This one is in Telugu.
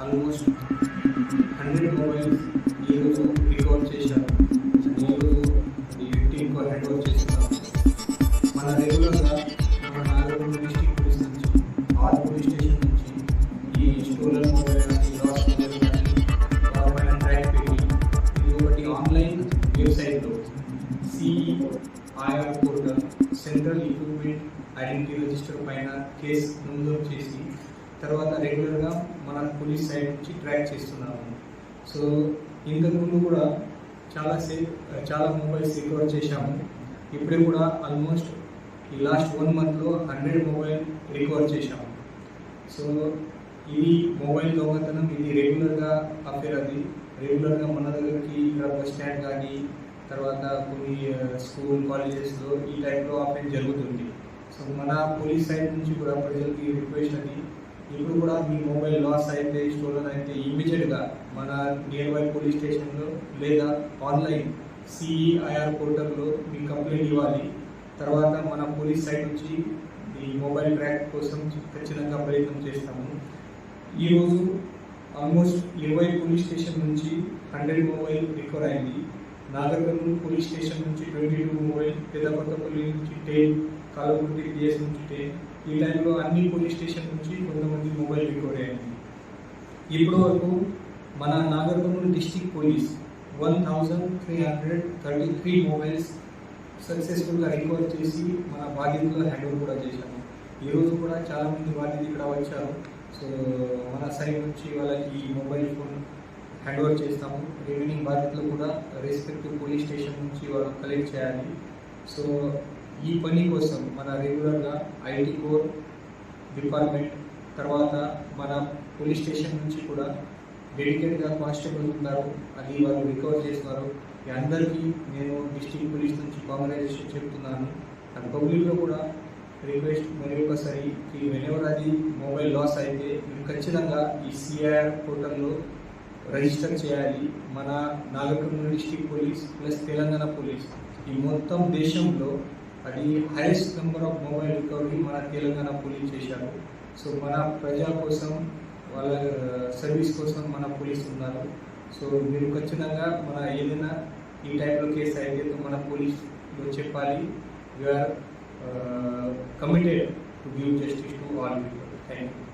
ఆల్మోస్ట్ హండ్రెడ్ మొబైల్స్ ఈరోజు రికవర్ చేశారు. నేను ఈ టీంకు హ్యాండ్ ఓవర్ చేస్తున్నాను మన రెగ్యులర్గా మన నాగర్కర్నూలు డిస్టిక్ పోలీస్ నుంచి ఆర్ పోలీస్ స్టేషన్ నుంచి ఈ స్టోలర్ మొబైల్ కానీ లాస్ మొబైల్ కానీ వాళ్ళపైన అండ్రాయిడ్ పెట్టి ఇది ఒకటి ఆన్లైన్ వెబ్సైట్లో CIR portal central equipment identity register పైన కేసు నమోదు చేసి తర్వాత రెగ్యులర్గా మన పోలీస్ సైడ్ నుంచి ట్రాక్ చేస్తున్నాము. సో ఇంతకుముందు కూడా చాలా సేఫ్ చాలా మొబైల్స్ రికవర్ చేశాము. ఇప్పుడే కూడా ఆల్మోస్ట్ ఈ లాస్ట్ వన్ మంత్లో హండ్రెడ్ మొబైల్ రికవర్ చేశాము. సో ఇది మొబైల్ దొంగతనం ఇది రెగ్యులర్గా అఫేర్ అది. రెగ్యులర్గా మన దగ్గరికి ఇక్కడ బస్ స్టాండ్ కానీ తర్వాత కొన్ని uh, స్కూల్ కాలేజెస్లో ఈ టైప్లో అఫేర్ జరుగుతుంది. సో మన పోలీస్ సైడ్ నుంచి కూడా ప్రజలకి రిక్వెస్ట్ అది. ఇప్పుడు కూడా మీ మొబైల్ లాస్ అయితే స్టోలన్ అయితే ఇమీడియట్గా మన నియర్ బై పోలీస్ స్టేషన్లో లేదా ఆన్లైన్ సిఈఐఆర్ పోర్టల్లో మీ కంప్లైంట్ ఇవ్వాలి. తర్వాత మన పోలీస్ సైడ్ నుంచి ఈ మొబైల్ ట్రాక్ కోసం ఖచ్చితంగా ప్రయత్నం చేస్తాము. ఈరోజు ఆల్మోస్ట్ ఇరవై పోలీస్ స్టేషన్ నుంచి హండ్రెడ్ మొబైల్ రికవర్ అయింది. నాగర్కర్నూలు పోలీస్ స్టేషన్ నుంచి ట్వంటీ టూ మొబైల్ పెద్దకొత్తపల్లి నుంచి టెన్ కాలకుర్తి పిఎస్ నుంచి ఈ టైంలో అన్ని పోలీస్ స్టేషన్ నుంచి కొంతమంది మొబైల్ రికవర్ అయింది ఇప్పటి వరకు మన Nagarkurnool district police one thousand three hundred thirty three mobiles సక్సెస్ఫుల్గా రికవర్ చేసి మన బాధ్యతలో హ్యాండ్ ఓవర్ కూడా చేశాము. ఈరోజు కూడా చాలామంది బాధ్యత ఇక్కడ వచ్చారు. సో మన సైడ్ నుంచి వాళ్ళకి ఈ మొబైల్ ఫోన్ హ్యాండ్ ఓవర్ చేస్తాము. రిమైనింగ్ బాధ్యతలు కూడా రెస్పెక్టివ్ పోలీస్ స్టేషన్ నుంచి వాళ్ళు కలెక్ట్ చేయాలి. సో ఈ పని కోసం మన రెగ్యులర్గా ఐటీ కోర్ డిపార్ట్మెంట్ తర్వాత మన పోలీస్ స్టేషన్ నుంచి కూడా డెడికేట్గా కానిస్టేబుల్ ఉన్నారు. అది వాళ్ళు రికవర్ చేస్తున్నారు. ఈ అందరికీ నేను డిస్టిక్ పోలీస్ నుంచి కాంగ్రాచులేషన్ చెప్తున్నాను. అండ్ పబ్లిక్లో కూడా రిక్వెస్ట్ మరి ఒకసారి వెనెవర్ అది మొబైల్ లాస్ అయితే మీరు ఖచ్చితంగా ఈ సిఐఆర్ పోర్టల్లో రిజిస్టర్ చేయాలి. మన Nagarkurnool district police plus Telangana police. ఈ మొత్తం దేశంలో అది highest number of mobile recovery మన తెలంగాణ పోలీస్ చేశారు. సో మన ప్రజల కోసం వాళ్ళ uh, సర్వీస్ కోసం మన పోలీస్ ఉన్నారు. సో మీరు ఖచ్చితంగా మన ఏదైనా ఈ టైప్లో కేసు అయితే మన పోలీస్లో చెప్పాలి. You are committed to give justice to all people thank you